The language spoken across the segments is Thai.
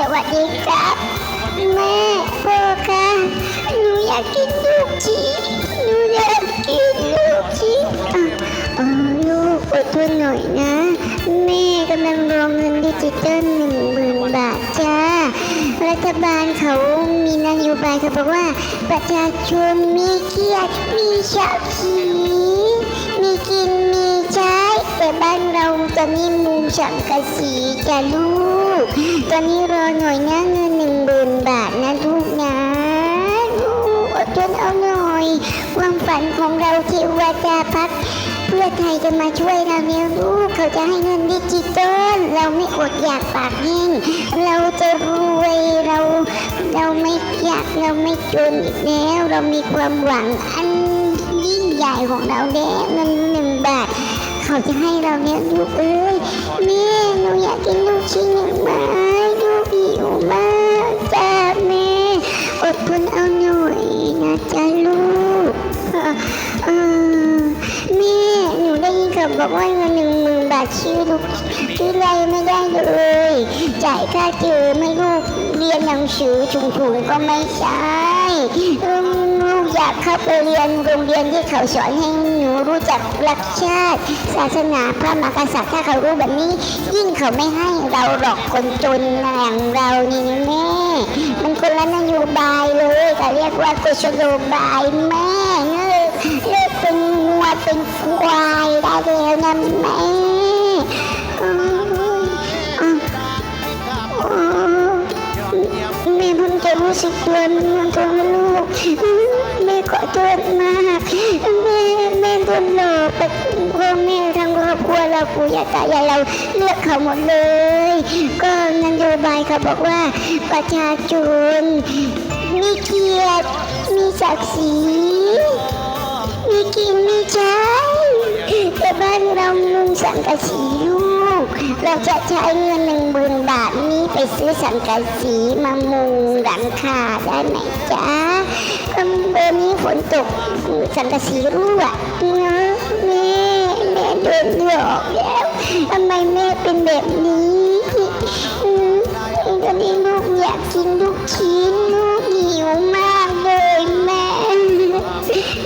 สวัสดีครับ แม่พ่อคะหนูอยากกินลูกชิ้นหนูอยากกินลูกชิ้นอะเอลูกอดทนหน่อยนะ แม่กำลังรอเงินดิจิตอลหนึ่งหมื่นบาทจ้ารัฐบาลเขามีนโยบายเขาบอกว่า ประชาชนมีเกียรติมีศักดิ์ศรีมีกินมีใช้ แต่บ้านเราตอนนี้มุงสังกระสีจ้ะลูก ตอนนี้รอหน่อยนะเงินหนึ่งหมื่นบาทนะลูกนะลูกอดทนเอาหน่อยความฝันของเราที่ว่าจะพักเพื่อไทยจะมาช่วยเราเนี่ยลูกเขาจะให้เงินดิจิตอลเราไม่อดอยากปากแห้งเราจะรวยเราเราไม่อยากเราไม่จนอีกแล้ว เรามีความหวังอันยิ่งใหญ่ของเราแล้วเงินหนึ่งบาท เขาจะให้เราเนี่ยลูกเอ้ยแม่หนูอยากกินลูกชิ้นหนึ่งไม้ลูกหิวมากจ้าแม่อดทนเอาหน่อยนะจ้าลูกเอ่อแม่หนูได้ยินเขาบอกว่าเงินหนึ่งหมื่นบาทชื่อลูกชื่ออะไรไม่ได้เลยจ่ายค่าเจอไม่ลูกเรียนหนังสือถุงๆก็ไม่ใช่อืมลูก อยากเข้าไปเรียนโรงเรียนที่เขาสอนให้หนูรู้จักรักชาติ ศาสนาพระมหากษัตริย์ถ้าเขารู้แบบนี้ ยิ่งเขาไม่ให้เราหรอกคนจนอย่างเรานี่แม่มันคนละนโยบายเลยเขาเรียกว่ากุศโลบายแม่เลิกเลิกเป็นงัวเป็นควายได้แล้วนะแม่อืมอืมมแม่เพิ่งจะรู้สึกตัวเมื่อตัวลูก อบครัวเราปู่ย่าตายายเราเลือกเขาหมดเลย ก็นโยบายเขาบอกว่าประชาชนมีเกียรติมีศักดิ์ศรีมีกินมีใช้แต่บ้านเรามุงสังกะสีลูก เราจะใช้เงินหนึ่งหมื่นบาทนี้ไปซื้อสังกะสีมามุงหลังคาได้ไหมจ๊ะก็เบอร์นี้ฝนตกสังกะสีรั่วนะ แม่แม่โดนหลอกแล้วทำไมแม่เป็นแบบนี้ตอนนี้ลูกอยากกินลูกชิ้นลูกหิวมากเลยแม่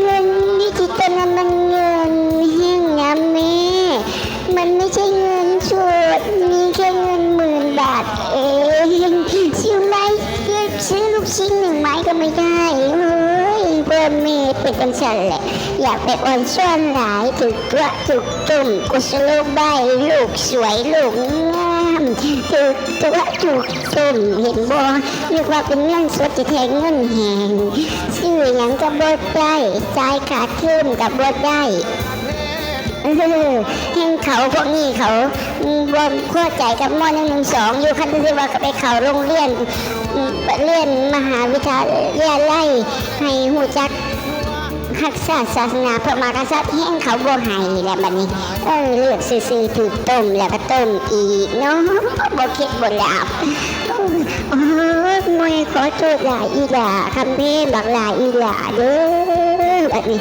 เงินดิจิตอลมันเงินแห้งนะแม่ มันไม่ใช่เงินสดมีแค่เงินหมื่นบาทเองซื้อไม้ซื้อลูกชิ้นหนึ่งไม้ก็ไม่ได้ ร์เมย์เป็นกันสันแหละอยากไปอ่อนซ่อนหลายถูกตัวถูกตุ่มกุศโลบายลูกสวยลูกงามถูกตัวถูกตุ่มเห็นบ่เรียกว่าเป็นเงินสดที่แทนเงินแหงซื้อหยังก็บ่ได้จ่ายขาดทุนก็บ่ได้เห่งเขาพวกนี้เขาบนขั้วใจกับมอหนึ่งหนึ่งสองอยู่คันที่ว่าไปเขาโรงเรียนเรียนมหาวิทยาลัยให้หูจัก รักศาสนาพระมากษัตริย์แห่งเขาบ่ให้แหละบัดนี้เออเลือกซื้อๆถูกต้มแล้วก็ต้มอีกเนาะบ่คิดบ่หลับเออมวยขอโทษหลายอีหล่าคำเพ่บักหลายอีหล่าเด้อบัดนี้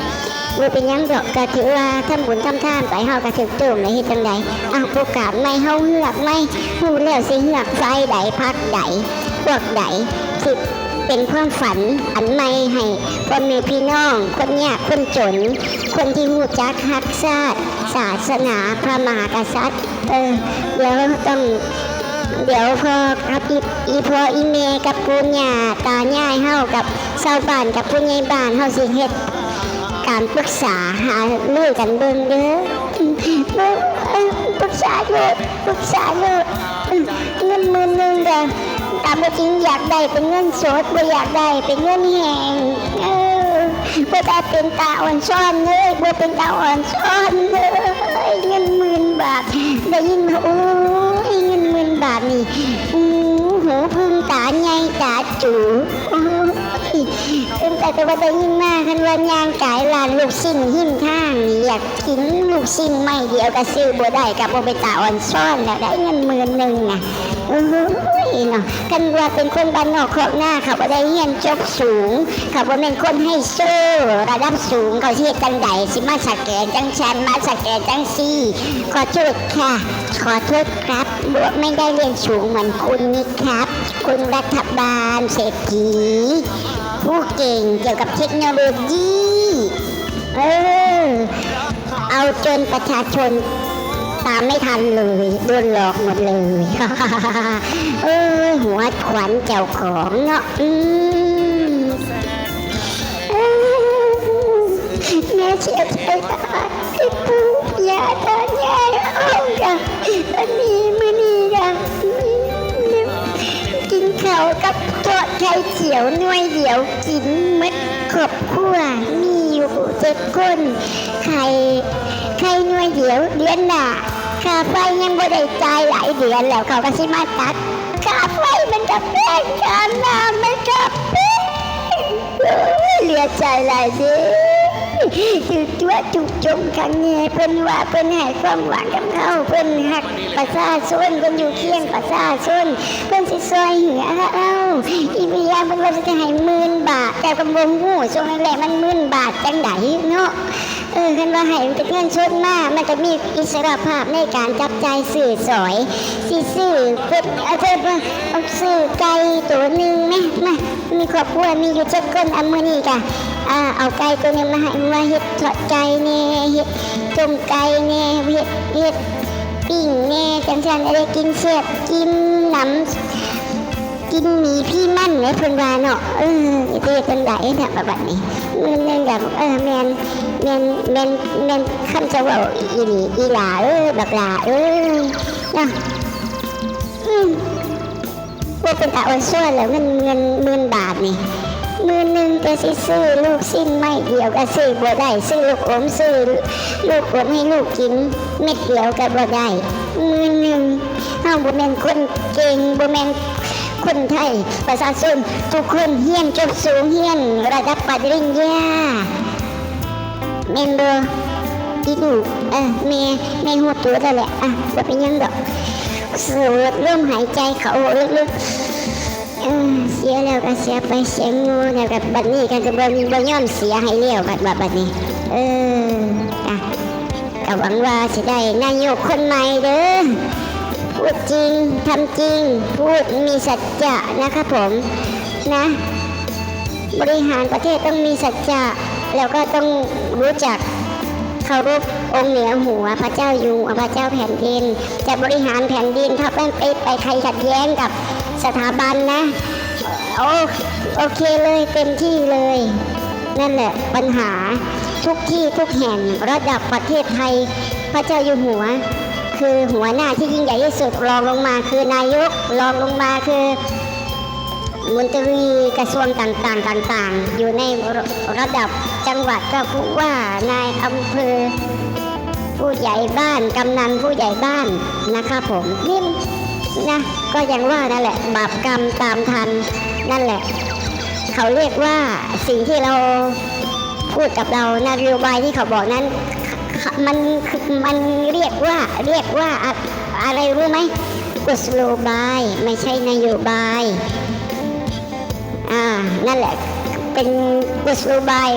บ่เป็นยังดอกก็ถือว่าทำบุญทำทานไปเฮาก็ถึกตุ่มในเฮ็ดจังใดอ้าวโอกาสไม่เฮาเหือกไม่ฮู้แล้วสิเหือกไฟใดพักใดพวกใดสิ เป็นความฝันอันใหม่ให้พ่อแม่พี่น้อง คนยากคนจน คนที่ฮู้จักฮักชาติศาสนาพระมหากษัตริย์ เออเดี๋ยวต้องเดี๋ยวพอครับอีพออีเมกับปูญาตายายเฮากับชาวบ้านกับผู้ใหญ่บ้านเฮาสิเฮ็ดการปรึกษาหาเรื่องกันเบิ่งเด้อปรึกษาเลยปรึกษาเลยเงินหมื่นหนึ่งเด้อ ตามจริงอยากได้เป็นเงินสดบ่อยากได้เป็นเงินแหงเออบ่ได้เป็นตาอ่อนซ้อนเลยบ่เป็นตาอ่อนซ้อนเลยเงินหมื่นบาทได้ยินมาโอ้ยเงินหมื่นบาทนี่หูพึ่งตาใหญ่ตาจูโอ้ยตั้ง แต่ตัวได้ยินมาคันว่ายางกายลานลูกสิ้นหิ้มทางนี่อยากกินลูกสิ้นไม่เดียวก็ซื้อบ่ได้กับบ่ไปตาอ่อนซ่อนแล้วได้เงินหมื่นหนึ่งน่ะโอ้ยเนาะกันว่าเป็นคนบ้านนอกครอกหน้าเขาบ่ได้เรียนจบสูงเขาบ่เป็นคนให้โซ่ระดับสูงเขาสิเฮ็ดจังใดสิมาสแกนจังชันมาสแกนจังซี่ขอโทษค่ะ ขอโทษครับบวไม่ได้เรียนสูงเหมือนคุณนี่ครับ คุณรัฐบาลเศรษฐี ผู้เก่งเกี่ยวกับเทคโนโลยีเออเอาจนประชาชนตามไม่ทันเลยโดนหลอกหมดเลยเออหัวขวัญเจ้าของเนาะอืมเออแม่เสียใจตาที่ปู่ย่าตายายเอาจ้ะตอนนี้มือนี้จ้ะกินข้าวกับ ตัวไข่เขียวน่วยเดียวกินมัดขอบคั่วมีอยู่เจ็ดคนไข่ไข่น่วยเดียวเดือนหน้าคาไฟยังบ่ได้จ่ายหลายเดือนแล้วเขาก็สิมาตัดค่าไฟมันจะเป็นข้าน้ำมันจะเอ้ยเหลือใจหลายเดือ จุดตัวจุกจมขังนี้เพิ่นว่าเพิ่นให้ความหวังกับเขาเพิ่นหักประชาชนเพิ่นอยู่เคียงประชาชนเพิ่นสิซอยเหลือเอาอีเบียเพิ่นว่าจะให้หมื่นบาท แต่กำบงหูช่วงแรกมันหมื่นบาทจังไดเนาะ เออคันว่าให้มันเป็นเงินชดมากมันจะมีอิสระภาพในการจับใจสื่อสอยสิสื่อเพิ่นเอาเพิ่นว่าเอาสื่อไก่ตัวหนึ่งไหมมามีครอบครัวมีอยู่เจ็ดคนอันมือนี้กะอ่าเอาไก่ตัวนึงมาให้มาเฮ็ดทอดไก่แน่เฮ็ดต้มไก่แน่เฮ็ดเฮ็ดปิ้งแน่จังซั่นได้กินแซ่บกินน้ำ กินมีพี่มั่นไว้เพิ่นว่าเนาะเออเด็กเป็นไดเนี่ยแบบบัดนี้มันเล่นแบบเออแมนแมนแมนแมนคำจะเว่าอีหลีอีหลาเออบักหลาเออเนาะอืมว่าเป็นตาออนซ่วนแล้วเงินเงินหมื่นบาทนี่หมื่นหนึ่งจะซื้อลูกสิ้นไม่เดียวก็ซื้อบ่ได้ซื้อลูกอมซื้อลูกอมให้ลูกกินเม็ดเดียวก็บ่ได้หมื่นหนึ่งเฮาบ่แม่นคนเก่งบ่แม่น คนไทย ประชาชนทุกคนเฮียนจบสูงเฮียนระดับปริญญาเมนเบอร์อีดูเออเมเมหัวตัวแล้วแหละอะจะเป็นยังดอกสูดเริ่มหายใจเขาลึกๆเออเสียแล้วก็เสียไปเสียงูแล้วก็บัดนี้กันก็บ่บ่ยอมเสียให้เลี้ยวบัดบัดบัดนี้ เอออะก็หวังว่าสิได้นายกคนใหม่เด้อ พูดจริงทำจริง พูดมีสัจจะนะครับผมนะ บริหารประเทศต้องมีสัจจะแล้วก็ต้องรู้จักเคารพองค์เหนือหัวพระเจ้าอยู่หัวพระเจ้าแผ่นดิน จะบริหารแผ่นดินถ้าเป็นไปไปใครขัดแย้งกับสถาบันนะโอโอเคเลยเต็มที่เลย นั่นแหละปัญหาทุกที่ทุกแห่งระดับประเทศไทย พระเจ้าอยู่หัว คือหัวหน้าที่ยิ่งใหญ่ที่สุดรองลงมาคือนายกรองลงมาคือมนตรีกระทรวงต่างๆต่างๆ อยู่ในระดับจังหวัดก็ผู้ว่านายอำเภอ ผู้ใหญ่บ้านกำนันผู้ใหญ่บ้านนะคะผมนี่นะก็ยังว่านั่นแหละ บาปกรรมตามทันนั่นแหละ เขาเรียกว่าสิ่งที่เราพูดกับเรานโยบายที่เขาบอกนั้น มันคือมันเรียกว่าเรียกว่าอะอะไรรู้ไหมกุศโลบายไม่ใช่นโยบาย อ่า นั่นแหละ เป็นกุศโลบาย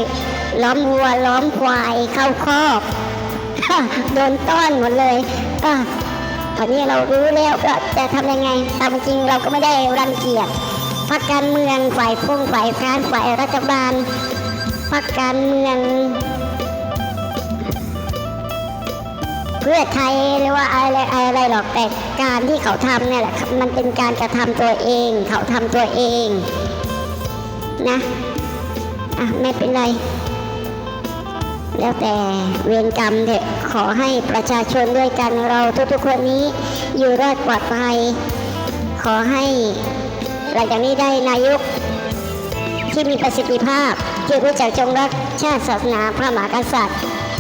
ล้อมวัวล้อมควายเข้าคอกโดนต้อนหมดเลยอะตอนนี้เรารู้แล้วก็จะทำยังไง ตามจริงเราก็ไม่ได้รังเกียจพรรคการเมืองฝ่ายพงฝ่ายค้านฝ่ายรัฐบาลพรรคการเมือง เพื่อไทยหรือว่าอะไรอะไรหรอกแต่การที่เขาทำเนี่ยแหละมันเป็นการกระทำตัวเอง เขาทำตัวเองนะอะไม่เป็นไร แล้วแต่เวรกรรมเถอะขอให้ประชาชนด้วยกันเราทุกๆคนนี้อยู่รอดปลอดภัย ขอให้หลังจากนี้ได้นายกที่มีประสิทธิภาพที่รู้จักจงรักชาติศาสนาพระมหากษัตริย์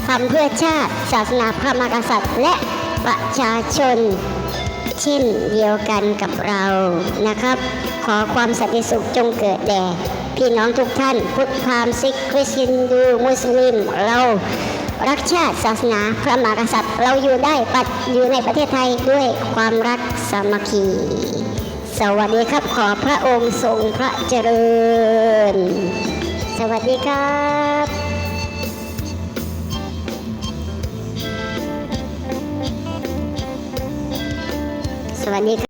ทำเพื่อชาติ ศาสนาพระมหากษัตริย์ และประชาชน เช่นเดียวกันกับเรานะครับ ขอความสันติสุขจงเกิดแด่พี่น้องทุกท่าน พุทธพราหมณ์ซิกคริสตียนดูมุสลิมเรารักชาติศาสนาพระมหากษัตริย์ เราอยู่ได้ปัดอยู่ในประเทศไทยด้วยความรักสามัคคี สวัสดีครับขอพระองค์ทรงพระเจริญ สวัสดีครับ человека